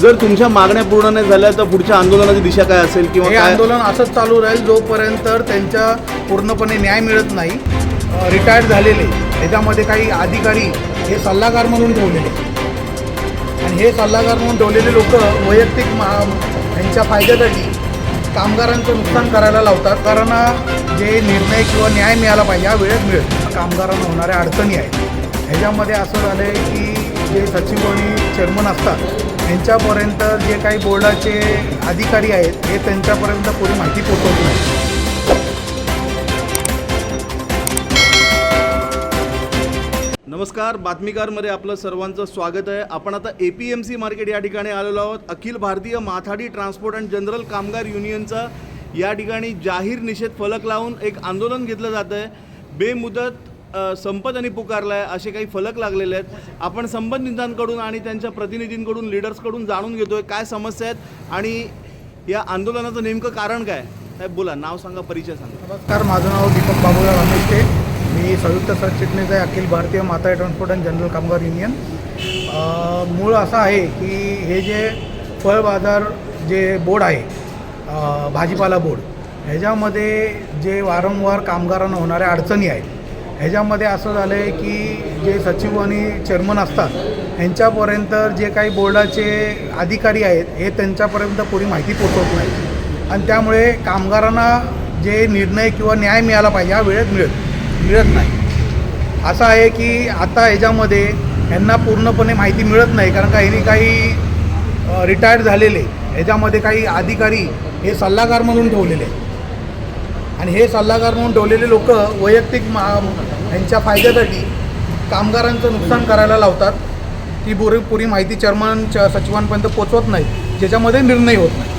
जर तुमच्या मागण्या पूर्ण नाही झाल्या तर पुढच्या आंदोलनाची दिशा काय असेल किंवा हे काय? आंदोलन असंच चालू राहील जोपर्यंत त्यांच्या पूर्णपणे न्याय मिळत नाही रिटायर्ड झालेले ह्याच्यामध्ये काही अधिकारी हे सल्लागार म्हणून ठेवलेले. आणि हे सल्लागार म्हणून ठेवलेले लोक वैयक्तिक मा यांच्या फायद्यासाठी कामगारांचं नुकसान करायला लावतात कारण जे निर्णय किंवा न्याय मिळाला पाहिजे हा वेळेत मिळेल. कामगारांना होणाऱ्या अडचणी आहेत. ह्याच्यामध्ये असं झालं आहे की जे सचिव आणि चेअरमन असतात यांच्यापर्यंत जे काही बोर्डाचे अधिकारी आहेत हे त्यांच्यापर्यंत पुरी माहिती पोहोचवत नाही. नमस्कार बातमीकारमध्ये आपलं सर्वांचं स्वागत आहे. आपण आता A P M C market या ठिकाणी आलेलो आहोत. अखिल भारतीय माथाडी ट्रान्सपोर्ट अँड जनरल कामगार युनियनचा या ठिकाणी जाहीर निषेध फलक लावून एक आंदोलन घेतलं जातं आहे बेमुदत संपत आणि पुकारला आहे असे काही फलक लागलेले आहेत. आपण संबंधितांकडून आणि त्यांच्या प्रतिनिधींकडून लिडर्सकडून जाणून घेतोय काय समस्या आहेत आणि या आंदोलनाचं नेमकं कारण काय? साहेब बोला नाव सांगा परिचय सांगा. नमस्कार माझं नाव दीपक बाबूराव रमेशटे मी संयुक्त सरचिटणीस आहे Akhil Bharatiya Mata transport and general Kamgar union मूळ असं आहे की हे जे फळ बाजार जे बोर्ड आहे भाजीपाला बोर्ड ह्याच्यामध्ये जे वारंवार कामगारांना होणाऱ्या अडचणी आहेत ह्याच्यामध्ये असं झालं आहे की जे सचिव आणि चेअरमन असतात यांच्यापर्यंत जे काही बोर्डाचे अधिकारी आहेत हे त्यांच्यापर्यंत पुरी माहिती पोचवत नाही. आणि त्यामुळे कामगारांना जे निर्णय किंवा न्याय मिळाला पाहिजे हा वेळेत मिळत मिळत नाही. असं आहे की आता ह्याच्यामध्ये यांना पूर्णपणे माहिती मिळत नाही कारण का ह्यांनी काही रिटायर्ड झालेले ह्याच्यामध्ये काही अधिकारी हे सल्लागार म्हणून ठेवलेले आणि हे सल्लागार म्हणून ठेवलेले लोक वैयक्तिक मा यांच्या फायद्यासाठी कामगारांचं नुकसान करायला लावतात. ती पुरी पुरी माहिती चेअरमन च सचिवांपर्यंत पोचवत नाही. ज्याच्यामध्ये निर्णय होत नाही.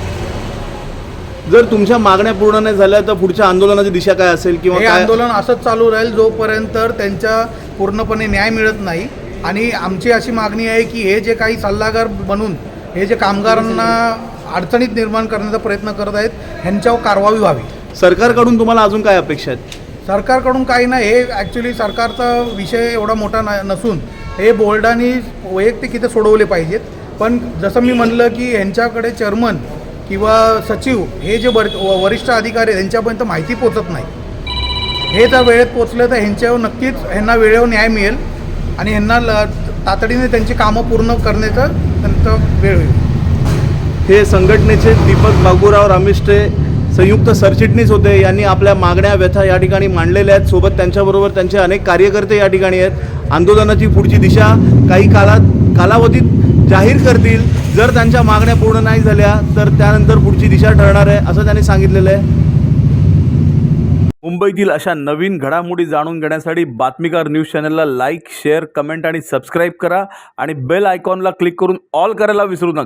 जर तुमच्या मागण्या पूर्ण नाही झाल्या तर पुढच्या आंदोलनाची दिशा काय असेल किंवा हे काय? आंदोलन असंच चालू राहील जोपर्यंत त्यांच्या पूर्णपणे न्याय मिळत नाही. आणि आमची अशी मागणी आहे की हे जे काही सल्लागार बनून हे जे कामगारांना अडचणीत निर्माण करण्याचा प्रयत्न करत आहेत ह्यांच्यावर कारवाई व्हावी. सरकारकडून तुम्हाला अजून काय अपेक्षा आहेत? सरकारकडून काही नाही हे ॲक्च्युली सरकारचा विषय एवढा मोठा न नसून हे बोर्डाने वैयक्तिक इथे सोडवले पाहिजेत. पण जसं मी म्हणलं की यांच्याकडे चेअरमन किंवा सचिव हे जे बर वरिष्ठ अधिकारी आहेत यांच्यापर्यंत माहिती पोचत नाही. हे जर वेळेत पोचलं तर ह्यांच्यावर नक्कीच ह्यांना वेळेवर न्याय मिळेल आणि ह्यांना ल तातडीने त्यांची कामं पूर्ण करण्याचं त्यांचं वेळ होईल हे संघटनेचे दीपक बाबूराव रामिष्टे संयुक्त सरचिटणीस होते. यांनी आपल्या मागण्या व्यथा या ठिकाणी मांडलेल्या आहेत. सोबत त्यांच्याबरोबर त्यांचे अनेक कार्यकर्ते या ठिकाणी आहेत. आंदोलनाची पुढची दिशा काही कालात कालावधीत जाहीर करतील. जर त्यांच्या मागण्या पूर्ण नाही झाल्या तर त्यानंतर पुढची दिशा ठरणार आहे असं त्यांनी सांगितलेलं आहे. मुंबईतील अशा नवीन घडामोडी जाणून घेण्यासाठी बातमीकार न्यूज चॅनलला लाईक शेअर कमेंट आणि सबस्क्राईब करा आणि बेल आयकॉनला क्लिक करून ऑल करायला विसरू नका.